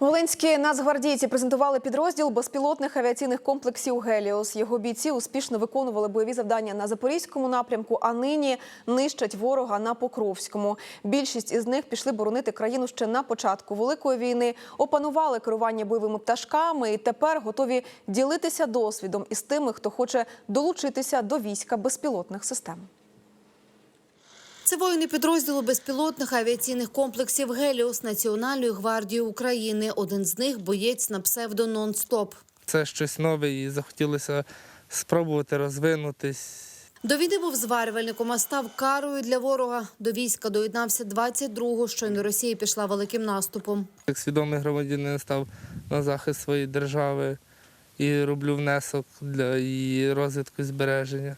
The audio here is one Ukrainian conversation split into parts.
Волинські нацгвардійці презентували підрозділ безпілотних авіаційних комплексів Геліос. Його бійці успішно виконували бойові завдання на запорізькому напрямку, а нині нищать ворога на Покровському. Більшість із них пішли боронити країну ще на початку великої війни, опанували керування бойовими пташками і тепер готові ділитися досвідом із тими, хто хоче долучитися до війська безпілотних систем. Це воїни підрозділу безпілотних авіаційних комплексів «Геліос» Національної гвардії України. Один з них – боєць на псевдо «Нон-стоп». Це щось нове і захотілося спробувати розвинутись. До війни був зварювальником, а став карою для ворога. До війська доєднався 22-го, щойно Росія пішла великим наступом. Як свідомий громадянин став на захист своєї держави і роблю внесок для її розвитку і збереження.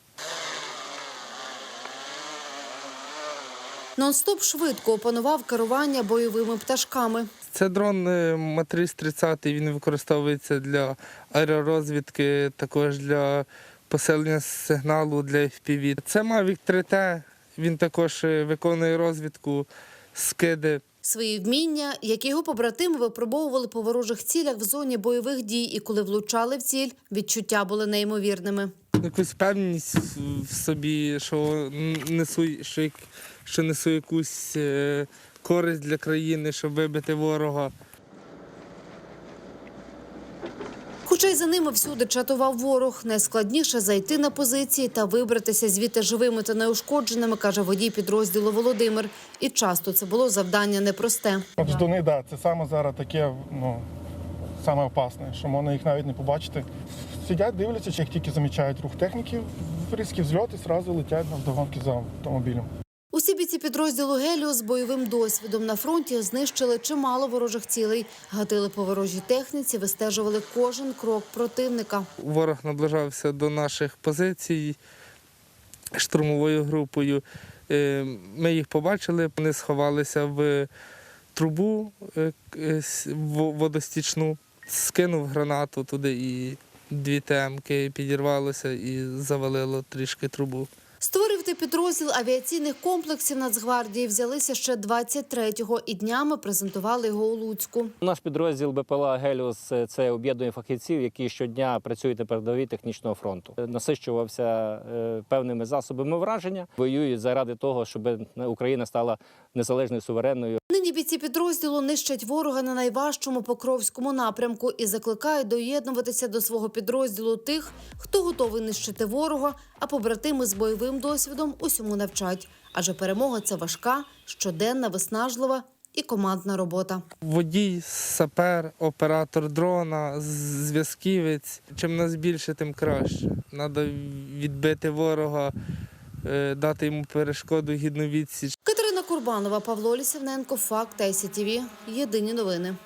«Нон-стоп» швидко опанував керування бойовими пташками. Це дрон е, Матрис 30, він використовується для аеророзвідки, також для посилення сигналу для FPV. Це Mavic 3T, він також е, виконує розвідку, скиди. Свої вміння, як його побратими, випробовували по ворожих цілях в зоні бойових дій. І коли влучали в ціль, відчуття були неймовірними. Якусь певність в- собі, що несу, що, що несу якусь е, користь для країни, щоб вибити ворога. Хоча й за ними всюди чатував ворог. Найскладніше зайти на позиції та вибратися звідти живими та неушкодженими, каже водій підрозділу Володимир. І часто це було завдання непросте. Ждуни, да, це саме зараз таке, ну, саме опасне, що можна їх навіть не побачити. Сидять, дивляться, чи як тільки замічають рух техніки, різкі взльоти, зразу летять на вдогонки за автомобілем. Усі бійці підрозділу Геліо з бойовим досвідом на фронті знищили чимало ворожих цілей, гатили по ворожій техніці, вистежували кожен крок противника. Ворог наближався до наших позицій штурмовою групою. Е, Ми їх побачили, вони сховалися в трубу е, е, водостічну, скинув гранату туди і дві темки підірвалося і завалило трішки трубу. Створювати підрозділ авіаційних комплексів Нацгвардії взялися ще 23-го і днями презентували його у Луцьку. Наш підрозділ БПЛА Геліус це об'єднує фахівців, які щодня працюють на передовій технічного фронту. Насищувався е, певними засобами враження, воюють заради того, щоб Україна стала незалежною суверенною. Бійці підрозділу нищать ворога на найважчому покровському напрямку і закликають доєднуватися до свого підрозділу тих, хто готовий нищити ворога, а побратими з бойовим досвідом усьому навчать. Адже перемога це важка, щоденна, виснажлива і командна робота. Водій, сапер, оператор дрона, зв'язківець. Чим нас більше, тим краще. Треба відбити ворога, е, дати йому перешкоду, гідну відсіч. Катерина Курбанова, Павло Лісівненко, Факт ICTV. Єдині новини.